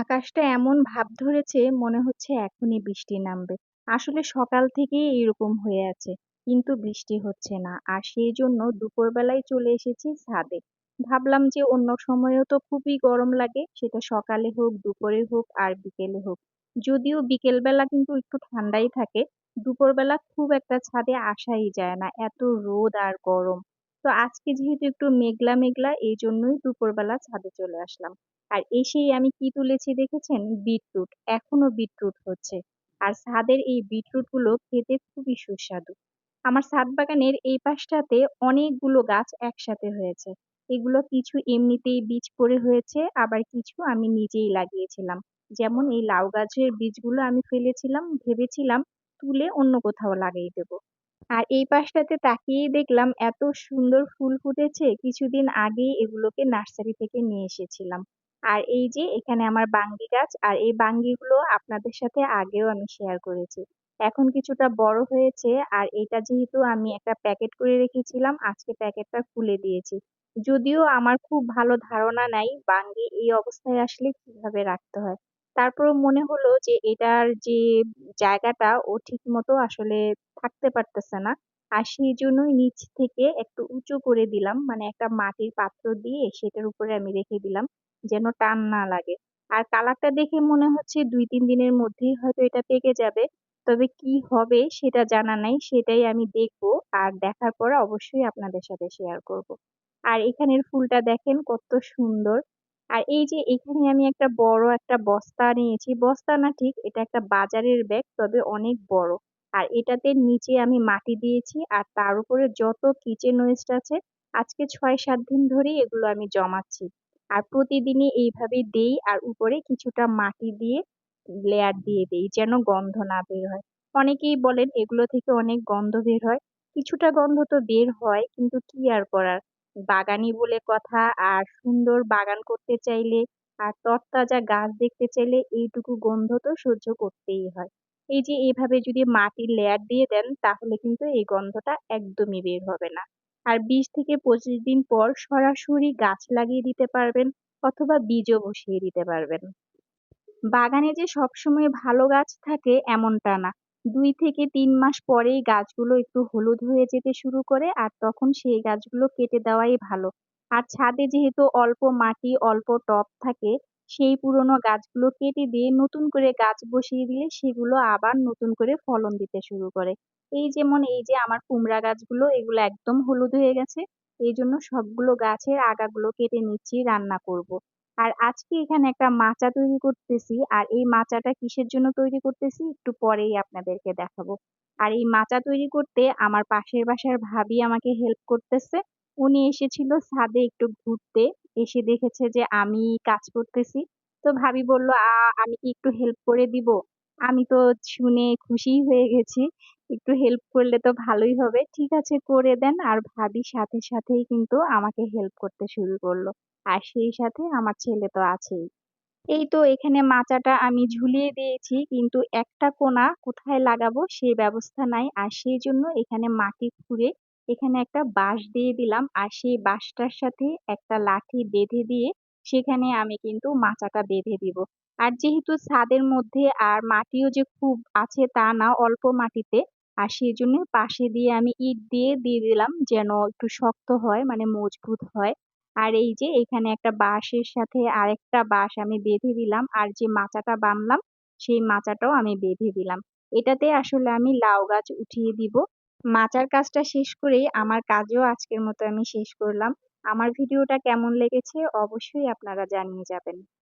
আকাশটা এমন ভাব ধরেছে মনে হচ্ছে এখনই বৃষ্টি নামবে। আসলে সকাল থেকেই এরকম হয়ে আছে। কিন্তু বৃষ্টি হচ্ছে না। আর সেই জন্য দুপুরবেলায় চলে এসেছি ছাদে। ভাবলাম যে অন্য সময়ও তো খুবই গরম লাগে সেটা সকালে হোক, দুপুরে হোক আর বিকেলে হোক। যদিও বিকেলবেলা কিন্তু একটু ঠান্ডাই থাকে। দুপুরবেলা খুব একটা ছাদে আসাই যায় না। এত রোদ আর গরম। তো আজকে যেহেতু একটু মেঘলা মেঘলা, এই জন্যই দুপুরবেলা ছাদে চলে আসলাম। আর এসেই আমি কি তুলেছি দেখেছেন? বিটরুট। এখনও বিটরুট হচ্ছে। আর ছাদের এই বিটরুটগুলো খেতে খুবই সুস্বাদু। আমার ছাদ বাগানের এই পাশটাতে অনেকগুলো গাছ একসাথে হয়েছে। এগুলো কিছু এমনিতেই বীজ পড়ে হয়েছে, আবার কিছু আমি নিজেই লাগিয়েছিলাম। যেমন এই লাউ গাছের বীজগুলো আমি ফেলেছিলাম, ভেবেছিলাম তুলে অন্য কোথাও লাগিয়ে দেব। আর এই পাশটাতে তাকিয়েই দেখলাম এত সুন্দর ফুল ফুটেছে, কিছুদিন আগেই এগুলোকে নার্সারি থেকে নিয়ে এসেছিলাম। আর এই যে এখানে আমার বাঙ্গি গাছ, আর এই বাঙ্গিগুলো আপনাদের সাথে আগেও আমি শেয়ার করেছি। এখন কিছুটা বড় হয়েছে, আর এটা যেহেতু আমি একটা প্যাকেট করে রেখেছিলাম, আজকে প্যাকেটটা খুলে দিয়েছি। যদিও আমার খুব ভালো ধারণা নাই বাঙ্গি এই অবস্থায় আসলে কীভাবে রাখতে হয়। তারপরও মনে হলো যে এটার যে জায়গাটা ও ঠিক মতো আসলে থাকতে পারতেছে না। আর সেই জন্যই নিচ থেকে একটু উঁচু করে দিলাম মানে একটা মাটির পাত্র দিয়ে সেটার উপরে আমি রেখে দিলাম যেন টান না লাগে। আর কালারটা দেখে মনে হচ্ছে দুই, তিন দিনের মধ্যেই হয়তো এটা পেকে যাবে। তবে কি হবে সেটা জানা নাই, সেটাই আমি দেখব আর দেখার পরে অবশ্যই আপনাদের সাথে শেয়ার করব। আর এখানের ফুলটা দেখেন কত সুন্দর। আর এই যে এখানে আমি একটা বড় একটা বস্তা নিয়েছি, বস্তা না ঠিক, এটা একটা বাজারের ব্যাগ, তবে অনেক বড়। আর এটাতে নিচে আমি মাটি দিয়েছি, আর তার উপরে যত কিচেন ওয়েস্ট আছে, আজকে ছয় সাত দিন ধরেই এগুলো আমি জমাচ্ছি। আর প্রতিদিনই এইভাবে দেই, আর উপরে কিছুটা মাটি দিয়ে লেয়ার দিয়ে দেই, যেন গন্ধ না বের হয়। অনেকেই বলেন এগুলো থেকে অনেক গন্ধ বের হয়। কিছুটা গন্ধ তো বের হয়, কিন্তু কি আর করার বাগানি বলে কথা আর সুন্দর বাগান করতে চাইলে আর তরতাজা গাছ দেখতে চাইলে এইটুকু গন্ধ তো সহ্য করতেই হয়। এই যে এভাবে যদি মাটির লেয়ার দিয়ে দেন, তাহলে কিন্তু এই গন্ধটা একদমই বের হবে না। আর বিশ থেকে পঁচিশ দিন পর সরাসরি গাছ লাগিয়ে দিতে পারবেন অথবা বীজও বসিয়ে দিতে পারবেন। বাগানে যে সবসময় ভালো গাছ থাকে, এমনটা না। দুই থেকে তিন মাস পরেই গাছগুলো একটু হলুদ হয়ে যেতে শুরু করে, আর তখন সেই গাছগুলো কেটে দেওয়াই ভালো। আর ছাদে যেহেতু অল্প মাটি, অল্প টব থাকে, সেই পুরোনো গাছগুলো কেটে দিয়ে নতুন করে গাছ বসিয়ে দিলে সেগুলো আবার নতুন করে ফলন দিতে শুরু করে। এই যেমন এই যে আমার কুমড়া গাছগুলো, এগুলো একদম হলুদ হয়ে গেছে। এই জন্য সবগুলো গাছের আগাগুলো কেটে নিচ্ছি, রান্না করব। আর আজকে এখানে একটা মাচা তৈরি করতেছি আর এই মাচাটা কিসের জন্য তৈরি করতেছি একটু পরেই আপনাদেরকে দেখাবো। আর এই মাচা তৈরি করতে আমার পাশের বাসার ভাবি আমাকে হেল্প করতেছে। উনি এসেছিল ছাদে একটু ঘুরতে এসে দেখেছে যে আমি কাজ করতেছি তো ভাবি বলল আমি কি একটু হেল্প করে দিব আমি তো শুনে খুশিই হয়ে গেছি। একটু হেল্প করলে তো ভালোই হবে। ঠিক আছে, করে দেন। আর ভাবি সাথে সাথেই কিন্তু আমাকে হেল্প করতে শুরু করল। আর সেই সাথে আমার ছেলে তো আছেই। এই তো এখানে মাচাটা আমি ঝুলিয়ে দিয়েছি। কিন্তু একটা কোণা কোথায় লাগাবো সেই ব্যবস্থা নাই। আর সেই জন্য এখানে মাটি খুঁড়ে এখানে একটা বাঁশ দিয়ে দিলাম। আর সেই বাঁশটার সাথে একটা লাঠি বেঁধে দিয়ে সেখানে আমি কিন্তু মাচাটা বেঁধে দিব। আর যেহেতু ছাদের মধ্যে আর মাটিও যে খুব আছে তা না অল্প মাটিতে, আর সেই জন্য পাশে দিয়ে আমি ইট দিয়ে দিয়ে দিলাম যেন একটু শক্ত হয় মানে মজবুত হয়। আর এই যে এখানে একটা বাঁশের সাথে আরেকটা বাঁশ আমি বেঁধে দিলাম, আর যে মাচাটা বানলাম সেই মাচাটাও আমি বেঁধে দিলাম। এটাতে আসলে আমি লাউ গাছ উঠিয়ে দিব। মাচার কাজটা শেষ করেই, আমার কাজও আজকের মতো আমি শেষ করলাম। আমার ভিডিওটা কেমন লেগেছে অবশ্যই আপনারা জানিয়ে যাবেন।